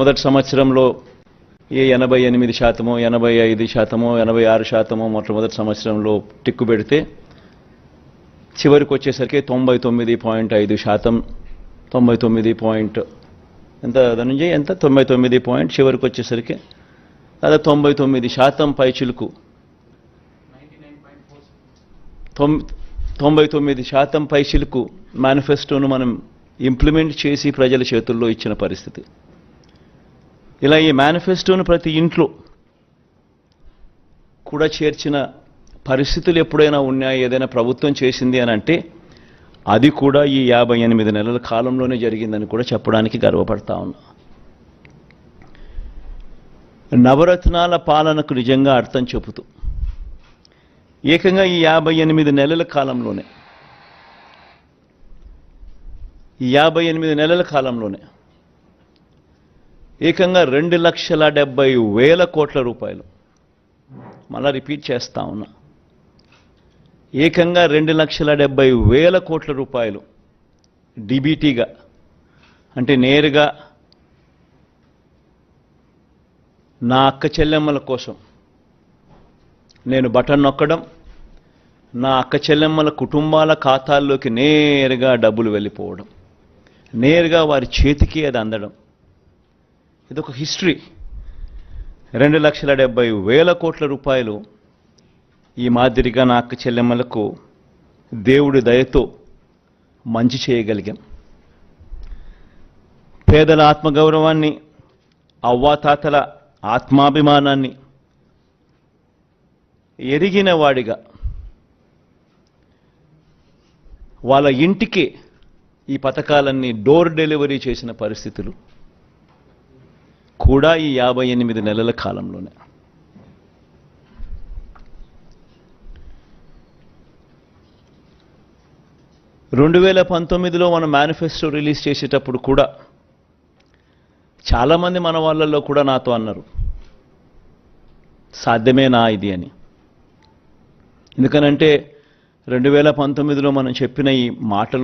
మొదటి సంవత్సరంలో ఏ ఎనభై ఎనిమిది శాతమో ఎనభై ఐదు శాతమో ఎనభై ఆరు శాతమో మొట్టమొదటి సంవత్సరంలో టిక్కు పెడితే చివరికి వచ్చేసరికి తొంభై తొమ్మిది పాయింట్ ఐదు శాతం. తొంభై తొమ్మిది పాయింట్ ఎంత ధనుంజయ్? ఎంత? తొంభై తొమ్మిది పాయింట్ చివరికి వచ్చేసరికి దాదాపు తొంభై తొమ్మిది శాతం పైచిలుకు తొంభై తొమ్మిది శాతం పైచిలుకు మేనిఫెస్టోను మనం ఇంప్లిమెంట్ చేసి ప్రజల చేతుల్లో ఇచ్చిన పరిస్థితి. ఇలా ఈ మేనిఫెస్టోను ప్రతి ఇంట్లో కూడా చేర్చిన పరిస్థితులు ఎప్పుడైనా ఉన్నాయా? ఏదైనా ప్రభుత్వం చేసింది అని అంటే అది కూడా ఈ యాభై ఎనిమిది నెలల కాలంలోనే జరిగిందని కూడా చెప్పడానికి గర్వపడతా ఉన్నా. నవరత్నాల పాలనకు నిజంగా అర్థం చెబుతూ ఏకంగా ఈ యాభై ఎనిమిది నెలల కాలంలోనే ఈ యాభై ఎనిమిది నెలల కాలంలోనే ఏకంగా రెండు లక్షల డెబ్బై వేల కోట్ల రూపాయలు. మళ్ళా రిపీట్ చేస్తా ఉన్నా. ఏకంగా రెండు లక్షల డెబ్బై వేల కోట్ల రూపాయలు డిబిటీగా. అంటే నేరుగా నా అక్క చెల్లెమ్మల కోసం నేను బటన్ నొక్కడం నా అక్క చెల్లెమ్మల కుటుంబాల ఖాతాల్లోకి నేరుగా డబ్బులు వెళ్ళిపోవడం నేరుగా వారి చేతికి అది అందడం. ఇదొక హిస్టరీ. రెండు లక్షల డెబ్బై వేల కోట్ల రూపాయలు ఈ మాదిరిగా నా అక్క చెల్లెమ్మలకు దేవుడి దయతో మంచి చేయగలిగాం. పేదల ఆత్మగౌరవాన్ని అవ్వాతాతల ఆత్మాభిమానాన్ని ఎరిగిన వాడిగా వాళ్ళ ఇంటికి ఈ పథకాలన్నీ డోర్ డెలివరీ చేసిన పరిస్థితులు. కూడా ఈ యాభై ఎనిమిది నెలల కాలంలోనే. రెండు వేల పంతొమ్మిదిలో మనం మేనిఫెస్టో రిలీజ్ చేసేటప్పుడు కూడా చాలామంది మన వాళ్ళల్లో కూడా నాతో అన్నారు సాధ్యమేనా ఇది అని. ఎందుకనంటే రెండు వేల పంతొమ్మిదిలో మనం చెప్పిన ఈ మాటలు